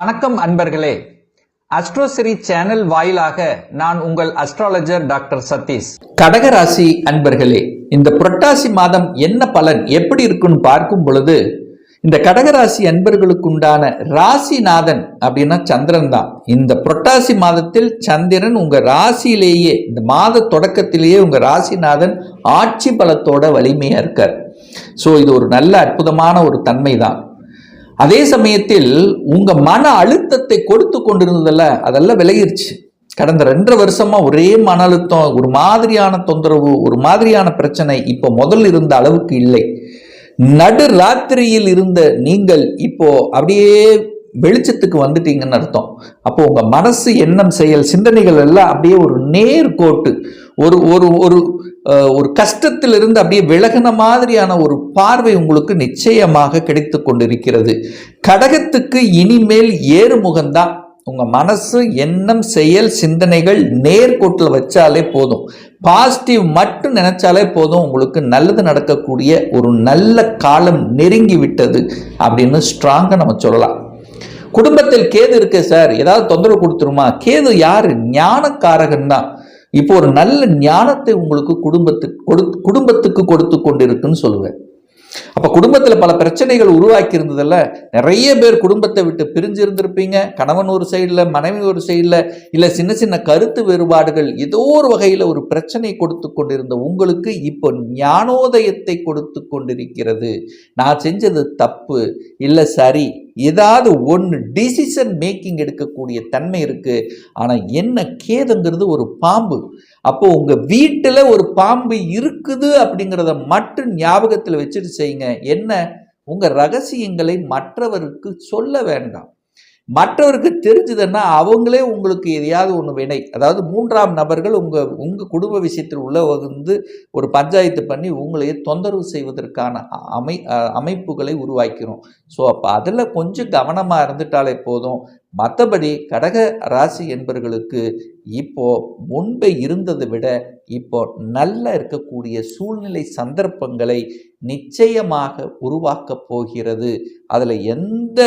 வணக்கம் அன்பர்களே. அஸ்ட்ரோசிரி சேனல் வாயிலாக நான் உங்கள் அஸ்ட்ராலஜர் டாக்டர் சதீஷ். கடகராசி அன்பர்களே இந்த புரட்டாசி மாதம் என்ன பலன் எப்படி இருக்குன்னு பார்க்கும் பொழுது இந்த கடகராசி அன்பர்களுக்குண்டான ராசிநாதன் அப்படின்னா சந்திரன் தான். இந்த புரட்டாசி மாதத்தில் சந்திரன் உங்க ராசியிலேயே இந்த மாத தொடக்கத்திலேயே உங்க ராசிநாதன் ஆட்சி பலத்தோட வலிமையா இருக்கார். ஸோ இது ஒரு நல்ல அற்புதமான ஒரு தன்மை தான் அதே சமயத்தில் உங்க மன அழுத்தத்தை கொடுத்து கொண்டிருந்ததில்ல அதெல்லாம் விலகிருச்சு. கடந்த ரெண்டரை வருஷமா ஒரே மன அழுத்தம் ஒரு மாதிரியான தொந்தரவு ஒரு மாதிரியான பிரச்சனை இப்போ முதல்ல இருந்த அளவுக்கு இல்லை. நடு ராத்திரியில் இருந்த நீங்கள் இப்போ அப்படியே வெளிச்சத்துக்கு வந்துட்டீங்கன்னு அர்த்தம். அப்போ உங்க மனசு எண்ணம் செயல் சிந்தனைகள் எல்லாம் அப்படியே ஒரு நேர்கோட்டு ஒரு ஒரு ஒரு ஒரு கஷ்டத்திலிருந்து அப்படியே விலகின மாதிரியான ஒரு பார்வை உங்களுக்கு நிச்சயமாக கிடைத்து கொண்டிருக்கிறது. கடகத்துக்கு இனிமேல் ஏறுமுகம்தான் உங்கள் மனசு எண்ணம் செயல் சிந்தனைகள் நேர்கோட்டில் வச்சாலே போதும். பாசிட்டிவ் மட்டும் நினச்சாலே போதும் உங்களுக்கு நல்லது நடக்கக்கூடிய ஒரு நல்ல காலம் நெருங்கி விட்டது அப்படின்னு ஸ்ட்ராங்காக நம்ம சொல்லலாம். குடும்பத்தில் கேது இருக்கு சார் ஏதாவது தொந்தரவு கொடுத்துருமா? கேது யார்? ஞானக்காரகன் தான் இப்போ ஒரு நல்ல ஞானத்தை உங்களுக்கு குடும்பத்துக்கு கொடு குடும்பத்துக்கு கொடுத்து கொண்டிருக்குன்னு சொல்லுவேன். அப்ப குடும்பத்துல பல பிரச்சனைகள் உருவாக்கி இருந்ததுல நிறைய பேர் குடும்பத்தை விட்டு பிரிஞ்சு இருந்திருப்பீங்க கணவன் ஒரு சைடுல மனைவி ஒரு சைடுல இல்ல சின்ன சின்ன கருத்து வேறுபாடுகள் ஏதோ ஒரு வகையில ஒரு பிரச்சனை கொடுத்து கொண்டிருந்த உங்களுக்கு இப்போ ஞானோதயத்தை கொடுத்து கொண்டிருக்கிறது. நான் செஞ்சது தப்பு இல்ல சரி ஏதாவது ஒன்று டிசிஷன் மேக்கிங் எடுக்கக்கூடிய தன்மை இருக்குது ஆனால் என்ன கேதுங்கிறது ஒரு பாம்பு. அப்போ உங்கள் வீட்டில் ஒரு பாம்பு இருக்குது அப்படிங்கிறத மட்டும் ஞாபகத்தில் வச்சுட்டு செய்யுங்க. என்ன? உங்கள் ரகசியங்களை மற்றவருக்கு சொல்ல வேண்டாம். மற்றவருக்கு தெரிஞ்சதுன்னா அவங்களே உங்களுக்கு எதையாவது ஒன்று வினை. அதாவது மூன்றாம் நபர்கள் உங்கள் உங்கள் குடும்ப விஷயத்தில் உள்ள வந்து ஒரு பஞ்சாயத்து பண்ணி உங்களையே தொந்தரவு செய்வதற்கான அமை அமைப்புகளை உருவாக்கிறோம். ஸோ அப்போ அதில் கொஞ்சம் கவனமாக இருந்துட்டாலே போதும். மற்றபடி கடக ராசி என்பவர்களுக்கு இப்போ முன்பே இருந்ததை விட இப்போ நல்ல இருக்கக்கூடிய சூழ்நிலை சந்தர்ப்பங்களை நிச்சயமாக உருவாக்கப் போகிறது. அதில் எந்த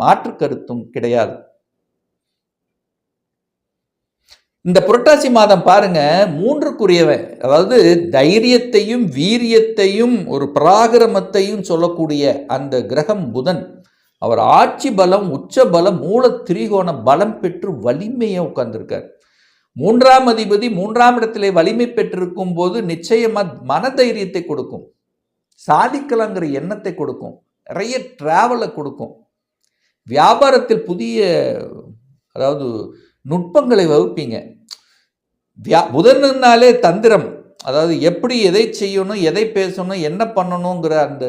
மாற்று கருத்தும் கிடையாது. இந்த புரட்டாசி மாதம் பாருங்க மூன்றுக்குரியவன் அதாவது தைரியத்தையும் வீரியத்தையும் ஒரு பராகிரமத்தையும் சொல்லக்கூடிய அந்த கிரகம் புதன். அவர் ஆட்சி பலம் உச்ச பலம் மூல திரிகோண பலம் பெற்று வலிமையை உட்கார்ந்துருக்கார். மூன்றாம் அதிபதி மூன்றாம் இடத்திலே வலிமை பெற்றிருக்கும் போது நிச்சயமா மனதைரியத்தை கொடுக்கும். சாதிக்கலாங்கிற எண்ணத்தை கொடுக்கும். நிறைய டிராவலை கொடுக்கும். வியாபாரத்தில் புதிய அதாவது நுட்பங்களை வகுப்பீங்க. வியா புதன்னாலே தந்திரம். அதாவது எப்படி எதை செய்யணும் எதை பேசணும் என்ன பண்ணணுங்கிற அந்த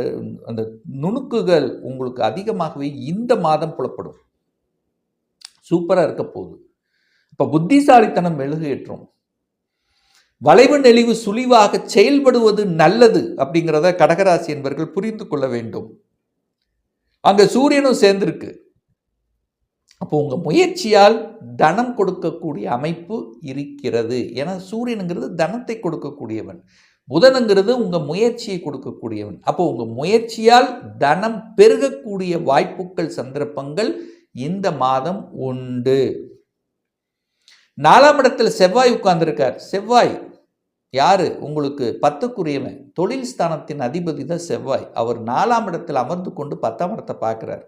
அந்த நுணுக்குகள் உங்களுக்கு அதிகமாகவே இந்த மாதம் புலப்படும். சூப்பராக இருக்க போகுது. இப்போ புத்திசாலித்தனம் மெழுகேற்றும். வளைவு நெளிவு சுழிவாக செயல்படுவது நல்லது அப்படிங்கிறத கடகராசி என்பவர்கள் புரிந்து கொள்ள வேண்டும். அங்கே சூரியனும் சேர்ந்திருக்கு. அப்போ உங்கள் முயற்சியால் தனம் கொடுக்கக்கூடிய அமைப்பு இருக்கிறது. ஏன்னா சூரியனுங்கிறது தனத்தை கொடுக்கக்கூடியவன். புதனுங்கிறது உங்கள் முயற்சியை கொடுக்கக்கூடியவன். அப்போ உங்கள் முயற்சியால் தனம் பெருகக்கூடிய வாய்ப்புகள் சந்தர்ப்பங்கள் இந்த மாதம் உண்டு. நாலாம் இடத்தில் செவ்வாய் உட்கார்ந்துருக்கார். செவ்வாய் யாரு? உங்களுக்கு பத்துக்குரியவன். தொழில் ஸ்தானத்தின் அதிபதி தான் செவ்வாய். அவர் நாலாம் இடத்தில் அமர்ந்து கொண்டு பத்தாம் இடத்தை பார்க்குறார்.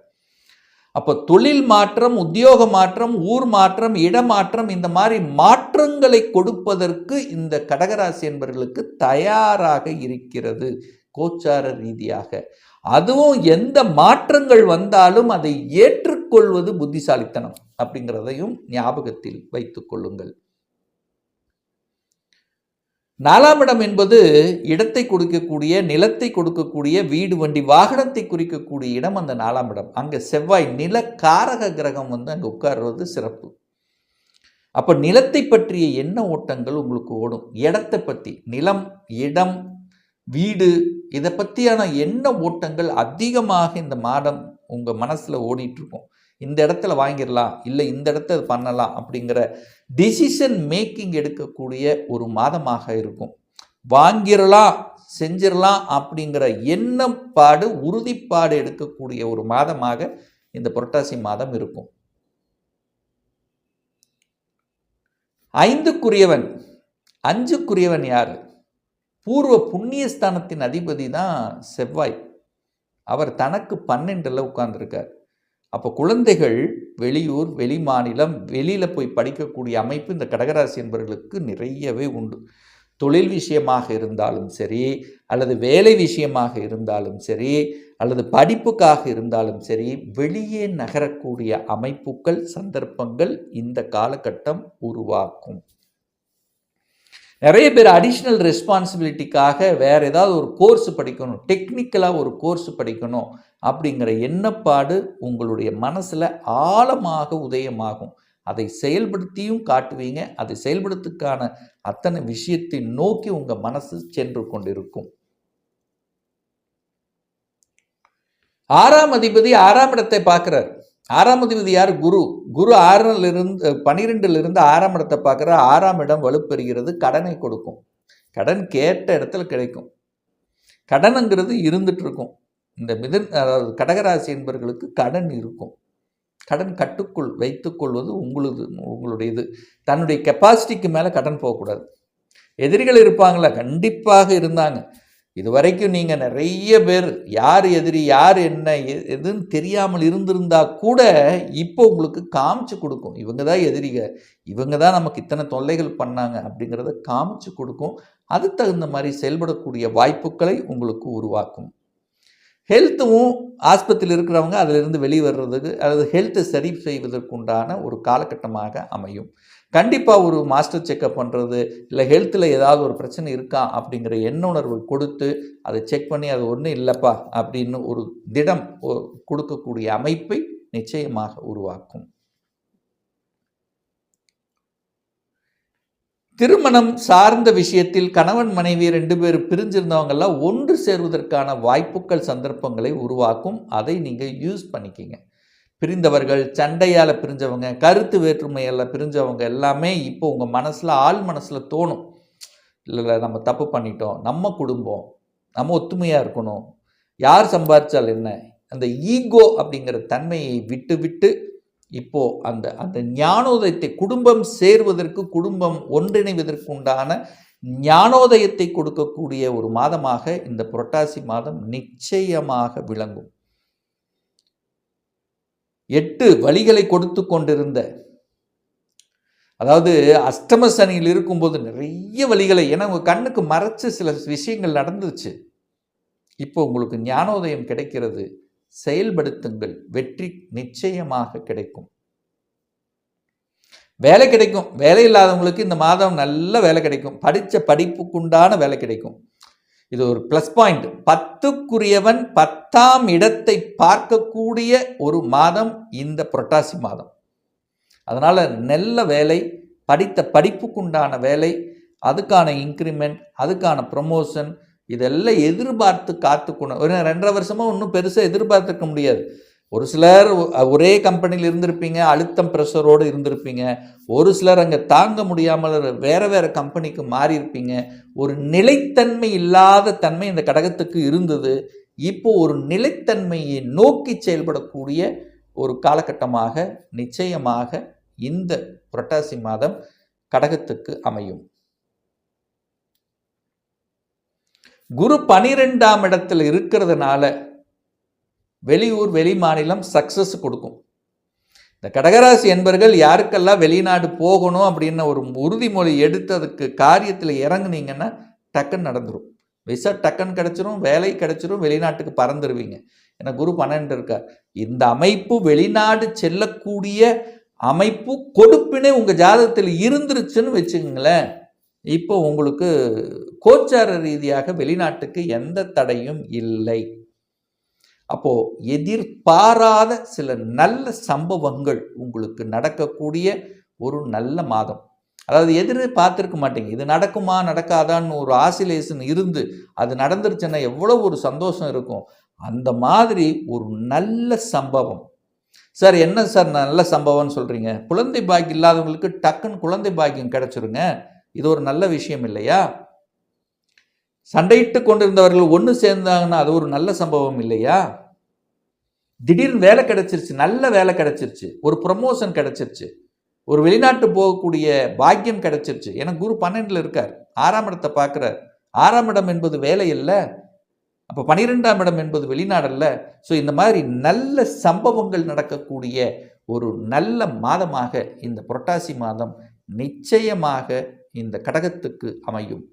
அப்போ தொழில் மாற்றம் உத்தியோக மாற்றம் ஊர் மாற்றம் இடமாற்றம் இந்த மாதிரி மாற்றங்களை கொடுப்பதற்கு இந்த கடகராசி என்பவர்களுக்கு தயாராக இருக்கிறது கோச்சார ரீதியாக. அதுவும் எந்த மாற்றங்கள் வந்தாலும் அதை ஏற்றுக்கொள்வது புத்திசாலித்தனம் அப்படிங்கிறதையும் ஞாபகத்தில் வைத்துக் கொள்ளுங்கள். நாலாம் இடம் என்பது இடத்தை கொடுக்கக்கூடிய நிலத்தை கொடுக்கக்கூடிய வீடு வண்டி வாகனத்தை குறிக்கக்கூடிய இடம் அந்த நாலாம் இடம். அங்கே செவ்வாய் நில காரக கிரகம் வந்து அங்கே உட்கார்றது சிறப்பு. அப்போ நிலத்தை பற்றிய எண்ண ஓட்டங்கள் உங்களுக்கு ஓடும்? இடத்தை பற்றி நிலம் இடம் வீடு இதை பற்றியான எண்ண ஓட்டங்கள் அதிகமாக இந்த மாதம் உங்கள் மனசில் ஓடிட்டுருக்கும் இந்த இடத்துல வாங்கிடலாம் இல்லை இந்த இடத்துல பண்ணலாம் அப்படிங்கிற டிசிஷன் மேக்கிங் எடுக்கக்கூடிய ஒரு மாதமாக இருக்கும். வாங்கிடலாம் செஞ்சிடலாம் அப்படிங்கிற எண்ணப்பாடு உறுதிப்பாடு எடுக்கக்கூடிய ஒரு மாதமாக இந்த புரட்டாசி மாதம் இருக்கும். ஐந்துக்குரியவன் அஞ்சுக்குரியவன் யார்? பூர்வ புண்ணியஸ்தானத்தின் அதிபதி தான் செவ்வாய். அவர் தனக்கு பன்னெண்டில் உட்கார்ந்துருக்கார். அப்போ குழந்தைகள் வெளியூர் வெளி மாநிலம் வெளியில் போய் படிக்கக்கூடிய அமைப்பு இந்த கடகராசி என்பவர்களுக்கு நிறையவே உண்டு. தொழில் விஷயமாக இருந்தாலும் சரி அல்லது வேலை விஷயமாக இருந்தாலும் சரி அல்லது படிப்புக்காக இருந்தாலும் சரி வெளியே நகரக்கூடிய அமைப்புகள் சந்தர்ப்பங்கள் இந்த காலகட்டம் உருவாக்கும். நிறைய பேர் அடிஷ்னல் ரெஸ்பான்சிபிலிட்டிக்காக வேறு ஏதாவது ஒரு கோர்ஸ் படிக்கணும் டெக்னிக்கலாக ஒரு கோர்ஸ் படிக்கணும் அப்படிங்கிற எண்ணப்பாடு உங்களுடைய மனசில் ஆழமாக உதயமாகும். அதை செயல்படுத்தியும் காட்டுவீங்க. அதை செயல்படுத்துக்கான அத்தனை விஷயத்தை நோக்கி உங்கள் மனசு சென்று கொண்டிருக்கும். ஆறாம் அதிபதி ஆறாம் இடத்தை பார்க்குறார். ஆறாம் அதிபதி யார்? குரு. குரு ஆறில் இருந்து இருந்து ஆறாம் இடத்தை பார்க்குற ஆறாம் இடம் வலுப்பெறுகிறது. கடனை கொடுக்கும். கடன் கேட்ட இடத்துல கிடைக்கும். கடனுங்கிறது இருந்துட்டு இருக்கும். இந்த மிதன் அதாவது கடகராசி என்பவர்களுக்கு கடன் இருக்கும். கடன் கட்டுக்குள் வைத்துக்கொள்வது உங்களது உங்களுடையது. தன்னுடைய கெப்பாசிட்டிக்கு மேலே கடன் போகக்கூடாது. எதிரிகள் இருப்பாங்களா கண்டிப்பாக இருந்தாங்க. இது வரைக்கும் நீங்கள் நிறைய பேர் யார் எதிரி யார் என்ன எ- எதுன்னு தெரியாமல் இருந்திருந்தா கூட இப்போ உங்களுக்கு காமிச்சு கொடுக்கும். இவங்க தான் எதிரிக இவங்க தான் நமக்கு இத்தனை தொல்லைகள் பண்ணாங்க அப்படிங்கிறத காமிச்சு கொடுக்கும். அது தகுந்த மாதிரி செயல்படக்கூடிய வாய்ப்புகளை உங்களுக்கு உருவாக்கும். ஹெல்த்தும் ஆஸ்பத்திரியில் இருக்கிறவங்க அதிலிருந்து வெளியே வர்றதுக்கு அல்லது ஹெல்த்தை சரி செய்வதற்குண்டான ஒரு காலகட்டமாக அமையும். கண்டிப்பாக ஒரு மாஸ்டர் செக்கப் பண்ணுறது இல்லை ஹெல்த்தில் ஏதாவது ஒரு பிரச்சனை இருக்கா அப்படிங்கிற எண்ணுணர்வு கொடுத்து அதை செக் பண்ணி அது ஒன்றும் இல்லைப்பா அப்படின்னு ஒரு திடம் கொடுக்கக்கூடிய அமைப்பை நிச்சயமாக உருவாக்கும். திருமணம் சார்ந்த விஷயத்தில் கணவன் மனைவி ரெண்டு பேர் பிரிஞ்சிருந்தவங்கெல்லாம் ஒன்று சேர்வதற்கான வாய்ப்புகள் சந்தர்ப்பங்களை உருவாக்கும். அதை நீங்கள் யூஸ் பண்ணிக்கிங்க. பிரிந்தவர்கள் சண்டையால் பிரிஞ்சவங்க கருத்து வேற்றுமையால் பிரிஞ்சவங்க எல்லாமே இப்போ உங்கள் மனசில் ஆள் மனசில் தோணும். இல்லை இல்லை நம்ம தப்பு பண்ணிட்டோம். நம்ம குடும்பம் நம்ம ஒத்துமையாக இருக்கணும். யார் சம்பாதிச்சால் என்ன? அந்த ஈகோ அப்படிங்கிற தன்மையை விட்டு விட்டு இப்போது அந்த அந்த ஞானோதயத்தை குடும்பம் சேர்வதற்கு குடும்பம் ஒன்றிணைவதற்கு உண்டான ஞானோதயத்தை கொடுக்கக்கூடிய ஒரு மாதமாக இந்த புரட்டாசி மாதம் நிச்சயமாக விளங்கும். எட்டு வழிகளை கொடுத்து கொண்டிருந்த அதாவது அஷ்டம சனியில் இருக்கும்போது நிறைய வழிகளை ஏன்னா உங்கள் கண்ணுக்கு மறைச்சு சில விஷயங்கள் நடந்துச்சு இப்போ உங்களுக்கு ஞானோதயம் கிடைக்கிறது. செயல்படுத்துங்கள். வெற்றி நிச்சயமாக கிடைக்கும். வேலை கிடைக்கும். வேலை இல்லாதவங்களுக்கு இந்த மாதம் நல்ல வேலை கிடைக்கும். படித்த படிப்புக்குண்டான வேலை கிடைக்கும். இது ஒரு ப்ளஸ் பாயிண்ட் பத்துக்குரியவன் பத்தாம் இடத்தை பார்க்கக்கூடிய ஒரு மாதம் இந்த புரட்டாசி மாதம். அதனால் நல்ல வேலை படித்த படிப்புக்குண்டான வேலை அதுக்கான இன்க்ரிமெண்ட் அதுக்கான ப்ரமோஷன் இதெல்லாம் எதிர்பார்த்து காத்துக்கணும். ஒரு ரெண்டரை வருஷமாக ஒன்றும் பெருசாக எதிர்பார்த்துருக்க முடியாது. ஒரு சிலர் ஒரே கம்பெனியில் இருந்திருப்பீங்க அழுத்தம் ப்ரெஷரோடு இருந்திருப்பீங்க. ஒரு சிலர் அங்கே தாங்க முடியாமல் வேறு வேறு கம்பெனிக்கு மாறி இருப்பீங்க ஒரு நிலைத்தன்மை இல்லாத தன்மை இந்த கடகத்துக்கு இருந்தது. இப்போ ஒரு நிலைத்தன்மையை நோக்கி செயல்படக்கூடிய ஒரு காலகட்டமாக நிச்சயமாக இந்த புரட்டாசி மாதம் கடகத்துக்கு அமையும். குரு பனிரெண்டாம் இடத்துல இருக்கிறதுனால வெளியூர் வெளி மாநிலம் சக்சஸ் கொடுக்கும். இந்த கடகராசி என்பர்கள் யாருக்கெல்லாம் வெளிநாடு போகணும் அப்படின்னு ஒரு உறுதிமொழி எடுத்ததுக்கு காரியத்தில் இறங்குனீங்கன்னா டக்குன்னு நடந்துரும். விசா டக்குன்னு கிடச்சிரும் வேலை கிடச்சிரும் வெளிநாட்டுக்கு பறந்துருவீங்க. ஏன்னா குரு பன்னெண்டு இருக்கார். இந்த அமைப்பு வெளிநாடு செல்லக்கூடிய அமைப்பு கொடுப்பினே உங்கள் ஜாதகத்தில் இருந்துருச்சுன்னு வச்சுக்கோங்களேன். இப்போ உங்களுக்கு கோச்சார ரீதியாக வெளிநாட்டுக்கு எந்த தடையும் இல்லை. அப்போ எதிர்பாராத சில நல்ல சம்பவங்கள் உங்களுக்கு நடக்கக்கூடிய ஒரு நல்ல மாதம். அதாவது எதிர் பார்த்துருக்க மாட்டீங்க. இது நடக்குமா நடக்காதான்னு ஒரு ஆசிலேஷன் இருந்து அது நடந்துருச்சுன்னா எவ்வளோ ஒரு சந்தோஷம் இருக்கும். அந்த மாதிரி ஒரு நல்ல சம்பவம். சார் என்ன சார் நல்ல சம்பவம்னு சொல்கிறீங்க குழந்தை பாக்கியம் இல்லாதவங்களுக்கு டக்குன்னு குழந்தை பாக்கியம் கிடச்சிருங்க. இது ஒரு நல்ல விஷயம் இல்லையா? சண்டையிட்டு கொண்டிருந்தவர்கள் ஒன்று சேர்ந்தாங்கன்னா அது ஒரு நல்ல சம்பவம் இல்லையா? திடீர்னு வேலை கிடைச்சிருச்சு நல்ல வேலை கிடைச்சிருச்சு ஒரு ப்ரமோஷன் கிடைச்சிருச்சு ஒரு வெளிநாட்டு போகக்கூடிய பாக்கியம் கிடைச்சிருச்சு. எனக்கு குரு பன்னெண்டில் இருக்கார் ஆறாம் இடத்தை பார்க்குறார். ஆறாம் இடம் என்பது வேலை இல்லை அப்போ பனிரெண்டாம் இடம் என்பது வெளிநாடல்ல ஸோ இந்த மாதிரி நல்ல சம்பவங்கள் நடக்கக்கூடிய ஒரு நல்ல மாதமாக இந்த புரட்டாசி மாதம் நிச்சயமாக இந்த கடகத்துக்கு அமையும்.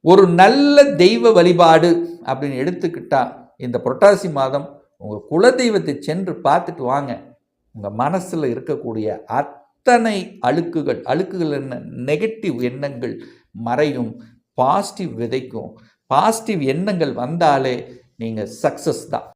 ஒரு நல்ல தெய்வ வழிபாடு அப்படின்னு எடுத்துக்கிட்டா இந்த புரட்டாசி மாதம் உங்கள் குலதெய்வத்தை சென்று பார்த்துட்டு வாங்க. உங்கள் மனசில் இருக்கக்கூடிய அத்தனை அழுக்குகள் அழுக்குகள் என்ன? நெகட்டிவ் எண்ணங்கள் மறையும் பாசிட்டிவ் விதைக்கும். பாசிட்டிவ் எண்ணங்கள் வந்தாலே நீங்கள் சக்ஸஸ் தான்.